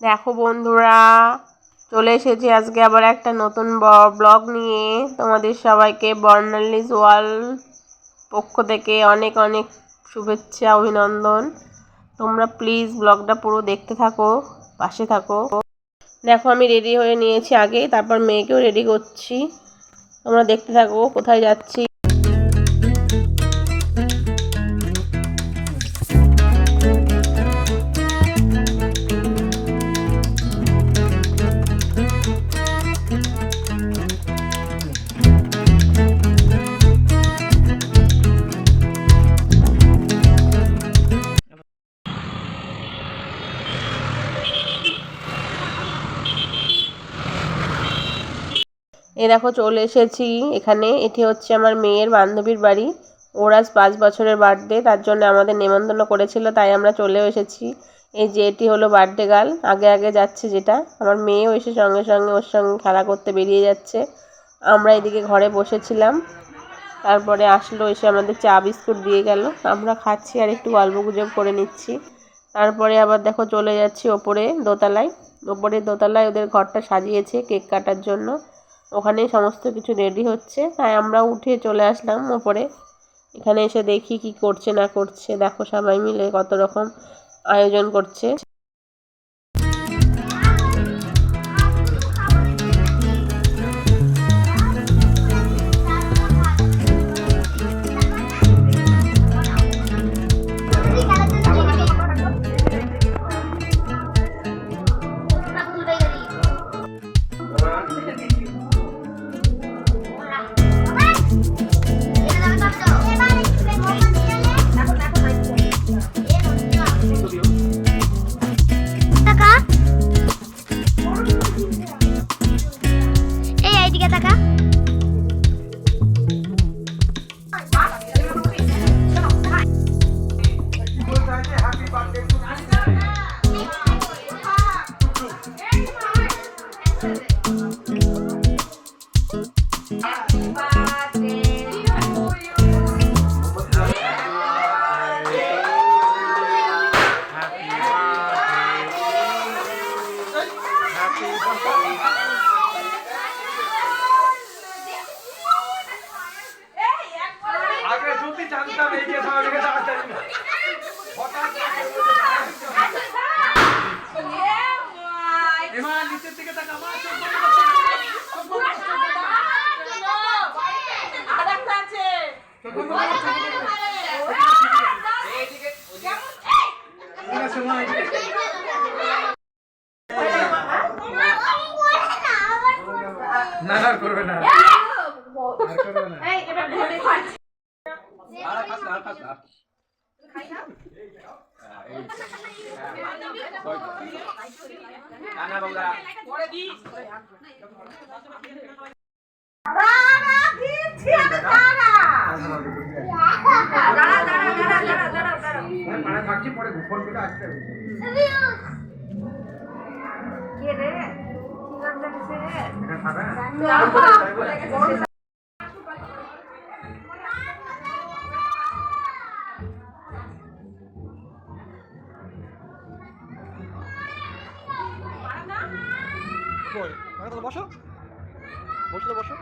দেখো বন্ধুরা, চলে এসেছি আজকে আবার একটা নতুন ব্লগ নিয়ে। তোমাদের সবাইকে বর্ণালিজ ওয়াল পক্ষ থেকে অনেক অনেক শুভেচ্ছা, অভিনন্দন। তোমরা প্লিজ ব্লগটা পুরো দেখতে থাকো, পাশে থাকো। দেখো, আমি রেডি হয়ে নিয়েছি আগে, তারপর মেয়েকেও রেডি করছি। তোমরা দেখতে থাকো, কোথায় যাচ্ছি। এ দেখো চলে এসেছি। এখানে এটি হচ্ছে আমার মেয়ের বান্ধবীর বাড়ি। ওর আজ পাঁচ বছরের বার্থডে তার জন্য আমাদের নেমন্তন্ন করেছিল, তাই আমরা চলেও এসেছি। এই যে এটি হলো বার্থডে গার্ল আগে আগে যাচ্ছে যেটা। আমার মেয়েও এসে সঙ্গে সঙ্গে ওর সঙ্গে খেলা করতে বেরিয়ে যাচ্ছে। আমরা এদিকে ঘরে বসেছিলাম। তারপরে আসলো, এসে আমাদের চা, বিস্কুট দিয়ে গেল। আমরা খাচ্ছি আর একটু গল্প গুজব করে নিচ্ছি। তারপরে আবার দেখো চলে যাচ্ছি ওপরে দোতলায়। ওপরে দোতলায় ওদের ঘরটা সাজিয়েছে, কেক কাটার জন্য। ওখানেই সমস্ত কিছু রেডি হচ্ছে। তাই আমরা উঠে চলে আসলাম ওপরে। এখানে এসে দেখি কি করছে না করছে। দেখো সবাই মিলে কত রকম আয়োজন করছে। আগে যদি জানতাম এই কেস আমার কাছে তাড়াতাড়ি না হঠাৎ নিচের দিকে। তাকা মা চোখ বন্ধ কর, চোখ বন্ধ কর, চোখ বন্ধ কর, চোখ বন্ধ কর, চোখ বন্ধ কর। ঠিক আছে, মা, এইদিকে। না আর করবে না আর করবে না আর খাস না, আর খাস না। হ্যাঁ, এই তো। হ্যাঁ, ভয় করো। না, না, বাবুরা। হ্যাঁ, পাড়ায় থাকছি, পরে ফোন করে আসতে হবে। এখানে খাবে? কই মানে তাহলে বসো। বসলে বসো।